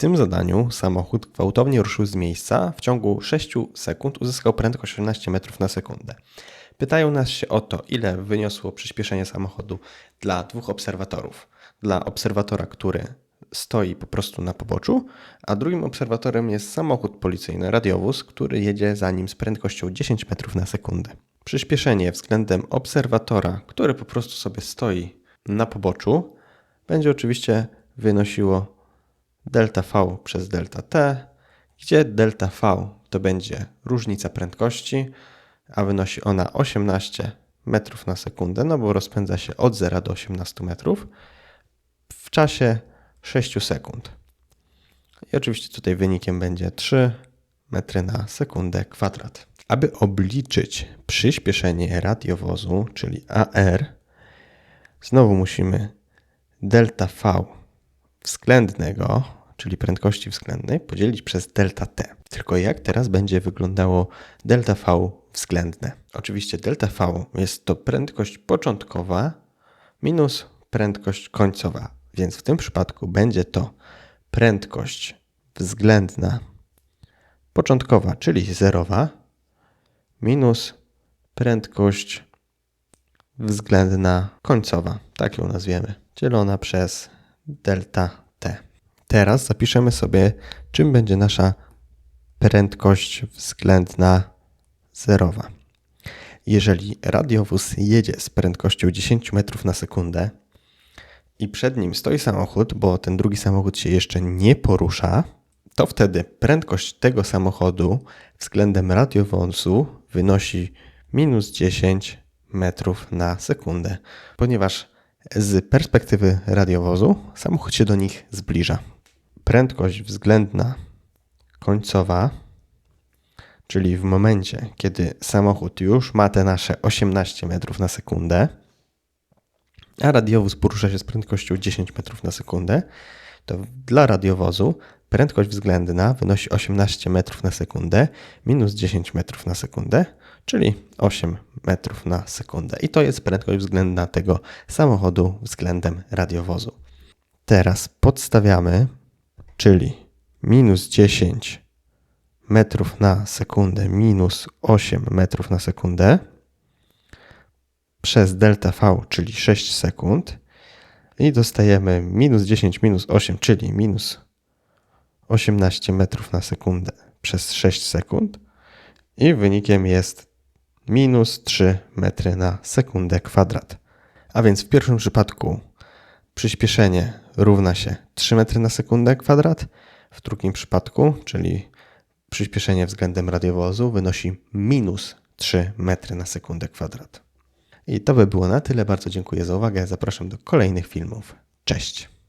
tym zadaniu samochód gwałtownie ruszył z miejsca, w ciągu 6 sekund uzyskał prędkość 18 metrów na sekundę. Pytają nas się o to, ile wyniosło przyspieszenie samochodu dla dwóch obserwatorów. Dla obserwatora, który stoi po prostu na poboczu, a drugim obserwatorem jest samochód policyjny, radiowóz, który jedzie za nim z prędkością 10 metrów na sekundę. Przyspieszenie względem obserwatora, który po prostu sobie stoi na poboczu, będzie oczywiście wynosiło delta V przez delta T, gdzie delta V to będzie różnica prędkości, a wynosi ona 18 metrów na sekundę, no bo rozpędza się od 0 do 18 metrów w czasie 6 sekund. I oczywiście tutaj wynikiem będzie 3 metry na sekundę kwadrat. Aby obliczyć przyspieszenie radiowozu, czyli AR, znowu musimy delta V względnego, czyli prędkości względnej, podzielić przez delta t. Tylko jak teraz będzie wyglądało delta V względne? Oczywiście delta V jest to prędkość początkowa minus prędkość końcowa, więc w tym przypadku będzie to prędkość względna początkowa, czyli zerowa, minus prędkość względna końcowa, tak ją nazwiemy, dzielona przez delta t. Teraz zapiszemy sobie, czym będzie nasza prędkość względna zerowa. Jeżeli radiowóz jedzie z prędkością 10 metrów na sekundę i przed nim stoi samochód, bo ten drugi samochód się jeszcze nie porusza, to wtedy prędkość tego samochodu względem radiowozu wynosi minus 10 metrów na sekundę, ponieważ z perspektywy radiowozu samochód się do nich zbliża. Prędkość względna końcowa, czyli w momencie, kiedy samochód już ma te nasze 18 metrów na sekundę, a radiowóz porusza się z prędkością 10 metrów na sekundę, to dla radiowozu prędkość względna wynosi 18 metrów na sekundę minus 10 metrów na sekundę, czyli 8 metrów na sekundę. I to jest prędkość względna tego samochodu względem radiowozu. Teraz podstawiamy, czyli minus 10 metrów na sekundę minus 8 metrów na sekundę przez delta V, czyli 6 sekund i dostajemy minus 10 minus 8, czyli minus 18 metrów na sekundę przez 6 sekund i wynikiem jest minus 3 metry na sekundę kwadrat. A więc w pierwszym przypadku przyspieszenie równa się 3 metry na sekundę kwadrat, w drugim przypadku, czyli przyspieszenie względem radiowozu wynosi minus 3 metry na sekundę kwadrat. I to by było na tyle. Bardzo dziękuję za uwagę. Zapraszam do kolejnych filmów. Cześć.